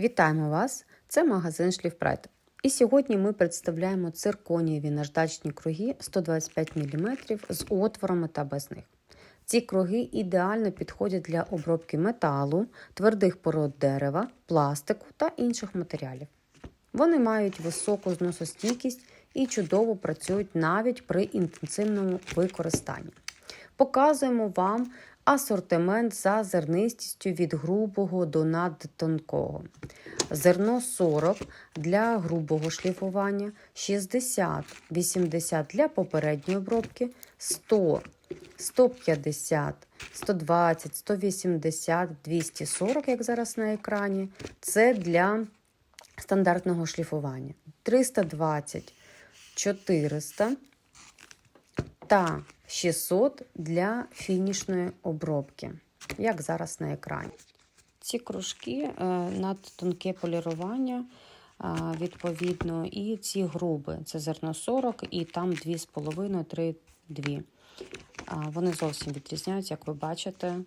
Вітаємо вас! Це магазин Шліфпрайд. І сьогодні ми представляємо цирконієві наждачні круги 125 мм з отворами та без них. Ці круги ідеально підходять для обробки металу, твердих пород дерева, пластику та інших матеріалів. Вони мають високу зносостійкість і чудово працюють навіть при інтенсивному використанні. Показуємо вам асортимент за зернистістю від грубого до надтонкого. Зерно 40 для грубого шліфування, 60-80 для попередньої обробки, 100 150, 120, 180, 240, як зараз на екрані. Це для стандартного шліфування. 320, 400 та 600 для фінішної обробки, як зараз на екрані. Ці кружки е, надтонке полірування, е, відповідно, і ці груби. Це зерно 40 і там 2,5-3 2. Вони зовсім відрізняються, як ви бачите.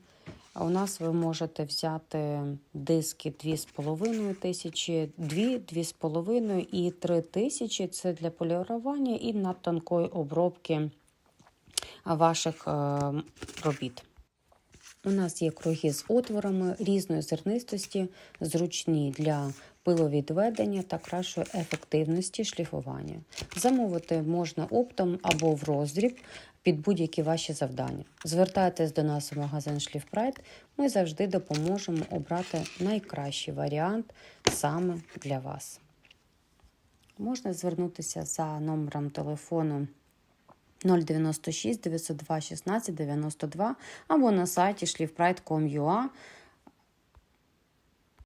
У нас ви можете взяти диски 2,5 тисячі, 2, 2,5 і 3 тисячі. Це для полірування і надтонкої обробки ваших е, робіт. У нас є круги з отворами різної зернистості, зручні для пиловідведення та кращої ефективності шліфування. Замовити можна оптом або в роздріб під будь-які ваші завдання. Звертайтесь до нас у магазин Шліфпрайд, ми завжди допоможемо обрати найкращий варіант саме для вас. Можна звернутися за номером телефону 096 902 16 92 або на сайті schliffpride.com.ua